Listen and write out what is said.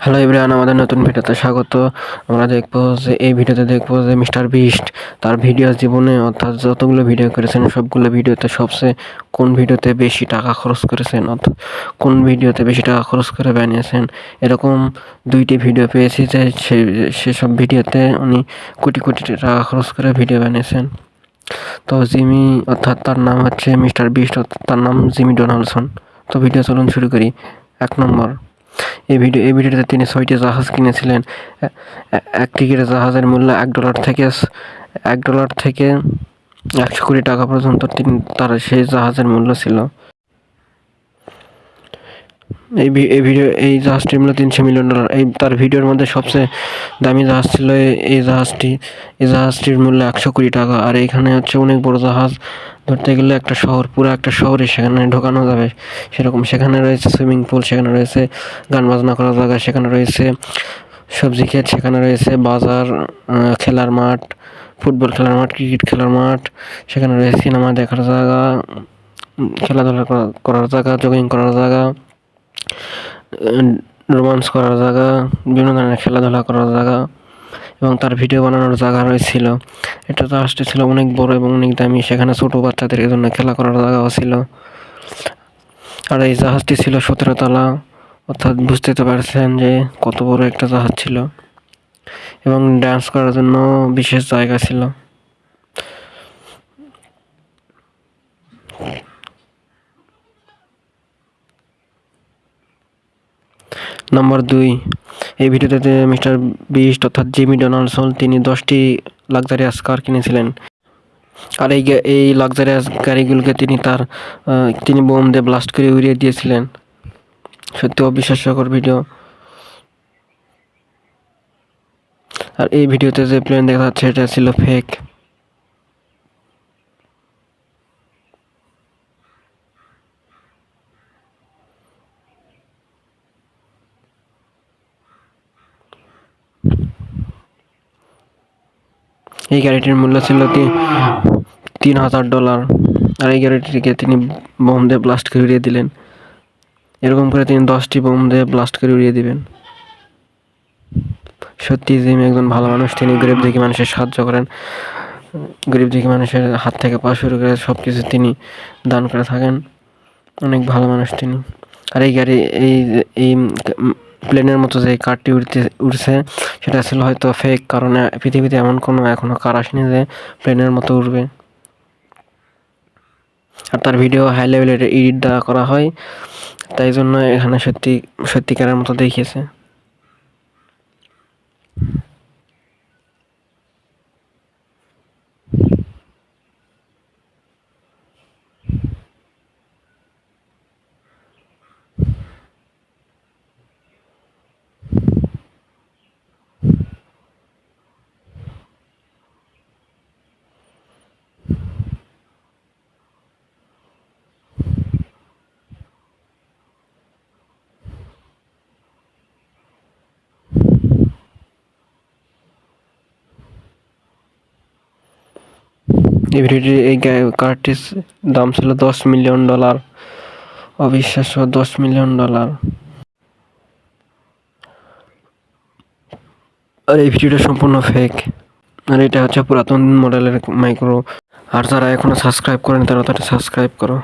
Hello everyone আমাদের নতুন ভিডিওতে স্বাগত। আমরা দেখব যে এই ভিডিওতে দেখব যে মিস্টার বিস্ট তার ভিডিও জীবনে, অর্থাৎ যতগুলো ভিডিও করেছেন, সবগুলো ভিডিওতে সবচেয়ে কোন ভিডিওতে বেশি টাকা খরচ করেছেন, অর্থাৎ কোন ভিডিওতে বেশি টাকা খরচ করে বানিয়েছেন, এরকম দুইটি ভিডিও পেয়েছি যে সেসব ভিডিওতে উনি কোটি কোটি টাকা খরচ করে ভিডিও বানিয়েছেন। তো জিমি, অর্থাৎ তার নাম হচ্ছে মিস্টার বিস্ট তার নাম জিমি ডোনাল্ডসন তো ভিডিও চলুন শুরু করি। এক নম্বর। এই ভিডিও, এই ভিডিওতে তিনি ছয়টি জাহাজ কিনেছিলেন। এক টিকিটের জাহাজের মূল্য এক ডলার থেকে এক ডলার থেকে একশো কোটি টাকা পর্যন্ত তিনি, তার সেই জাহাজের মূল্য ছিল। এই এই ভিডিও, এই জাহাজটির মূল্য তিনশো মিলিয়ন ডলার। এই, তার ভিডিওর মধ্যে সবচেয়ে দামি জাহাজ ছিল এই জাহাজটি। এই জাহাজটির মূল্য একশো কোটি টাকা। আর এইখানে হচ্ছে অনেক বড় জাহাজ। ধরতে গেলে একটা শহর, পুরো একটা শহরে সেখানে ঢোকানো যাবে। সেরকম সেখানে রয়েছে সুইমিং পুল, সেখানে রয়েছে গান বাজনা করার জায়গা, সেখানে রয়েছে সবজি ক্ষেত, সেখানে রয়েছে বাজার খেলার মাঠ, ফুটবল খেলার মাঠ, ক্রিকেট খেলার মাঠ, সেখানে রয়েছে সিনেমা দেখার জায়গা, খেলাধুলা করা- করার জায়গা, জগিং করার জায়গা রোমান্স করার জায়গা, বিভিন্ন ধরনের খেলাধুলা করার জায়গা। এবং তার ভিডিও বানানোর জায়গা রয়েছিল। এটা জাহাজটি ছিল অনেক বড় এবং অনেক দামি। সেখানে ছোটো বাচ্চাদের জন্য খেলা করার জায়গাও ছিল। আর এই জাহাজটি ছিল সতেরো তলা। অর্থাৎ বুঝতে তো পারছেন যে কত বড় একটা জাহাজ ছিল। এবং ডান্স করার জন্য বিশেষ জায়গা ছিল। নম্বর দুই। এই ভিডিওতে মিস্টার বিস্ট অর্থাৎ জিমি ডোনাল্ডসন তিনি দশটি লাক্সারিয়াস কার কিনেছিলেন। আর এই এই লাক্সারিয়াস গাড়িগুলোকে তিনি তার তিনি বোম দিয়ে ব্লাস্ট করে উড়িয়ে দিয়েছিলেন। সত্যি অবিশ্বাস্যকর ভিডিও আর এই ভিডিওতে যে প্লেন দেখা যাচ্ছে, এটা ছিল ফেক এই গাড়িটির মূল্য ছিল তি- তিন হাজার ডলার। আর এই গাড়িটিকে তিনি বোম দিয়ে ব্লাস্ট করে উড়িয়ে দিলেন। এরকম করে তিনি দশটি বোম দিয়ে ব্লাস্ট করে উড়িয়ে দিবেন। সত্যি জিমি একজন ভালো মানুষ, তিনি গরিব দেখি মানুষের সাহায্য করেন। গরিব দেখি মানুষের হাত থেকে পা শুরু করে সব কিছু তিনি দান করে থাকেন। অনেক ভালো মানুষ তিনি। আর এই গাড়ি, এই এই প্লেনের মতো যে কারটি উড়তে, উড়ছে, সেটা ছিল হয়তো ফেক কারণ পৃথিবীতে এমন কোনো এখনও কার আসেনি যে প্লেনের মতো উড়বে। আর তার ভিডিও হাই লেভেলের এডিট দ্বারা করা হয়, তাই জন্য এখানে সত্যি, সত্যিকারের মতো দেখিয়েছে। এই এই কারটির দাম ছিল দশ মিলিয়ন ডলার অবিশ্বাস্য দশ মিলিয়ন ডলার আর এই ভিডিওটা সম্পূর্ণ ফেক আর এটা হচ্ছে পুরাতন মডেলের মাইক্রো আর যারা এখনও সাবস্ক্রাইব করেন, তারা তারা সাবস্ক্রাইব করো।